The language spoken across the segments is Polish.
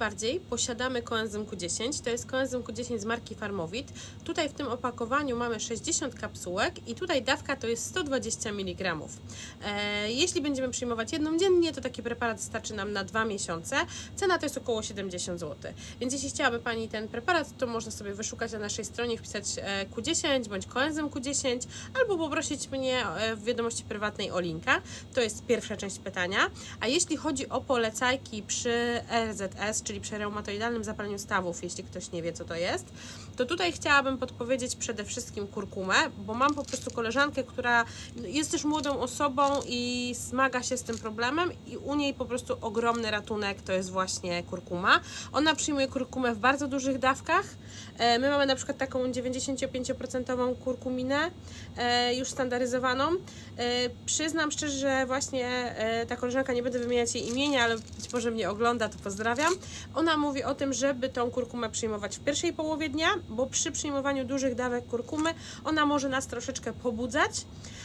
najbardziej posiadamy koenzym Q10. To jest koenzym Q10 z marki Farmowit. Tutaj w tym opakowaniu mamy 60 kapsułek i tutaj dawka to jest 120 mg. E, jeśli będziemy przyjmować jedną dziennie, to taki preparat starczy nam na dwa miesiące. Cena to jest około 70 zł. Więc jeśli chciałaby Pani ten preparat, to można sobie wyszukać na naszej stronie, wpisać e, Q10 bądź koenzym Q10 albo poprosić mnie e, w wiadomości prywatnej o linka. To jest pierwsza część pytania. A jeśli chodzi o polecajki przy RZS, czyli przy reumatoidalnym zapaleniu stawów, jeśli ktoś nie wie, co to jest, to tutaj chciałabym podpowiedzieć przede wszystkim kurkumę, bo mam po prostu koleżankę, która jest też młodą osobą i zmaga się z tym problemem i u niej po prostu ogromny ratunek to jest właśnie kurkuma. Ona przyjmuje kurkumę w bardzo dużych dawkach. E, My mamy na przykład taką 95% kurkuminę e, już standaryzowaną. E, Przyznam szczerze, że właśnie ta koleżanka, nie będę wymieniać jej imienia, ale być może mnie ogląda, to pozdrawiam. Ona mówi o tym, żeby tą kurkumę przyjmować w pierwszej połowie dnia, bo przy przyjmowaniu dużych dawek kurkumy ona może nas troszeczkę pobudzać,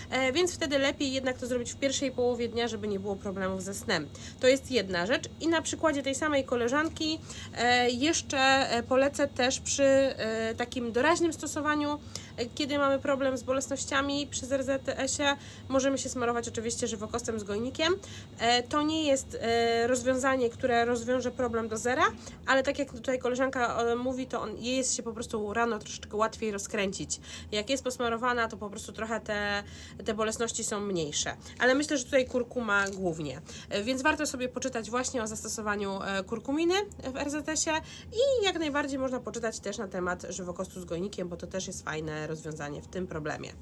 e, więc wtedy lepiej jednak to zrobić w pierwszej połowie dnia, żeby nie było problemów ze snem. To jest jedna rzecz i na przykładzie tej samej koleżanki e, jeszcze e, polecę też przy takim doraźnym stosowaniu, kiedy mamy problem z bolesnościami przy ZRZS-ie, możemy się smarować oczywiście żywokostem z gojnikiem. E, To nie jest e, rozwiązanie, które rozwiąże problem do zera, ale tak jak tutaj koleżanka e, mówi, to on, jest się po prostu rano troszeczkę łatwiej rozkręcić. Jak jest posmarowana, to po prostu trochę te, te bolesności są mniejsze. Ale myślę, że tutaj kurkuma głównie. Więc warto sobie poczytać właśnie o zastosowaniu kurkuminy w RZS-ie i jak najbardziej można poczytać też na temat żywokostu z gojnikiem, bo to też jest fajne rozwiązanie w tym problemie.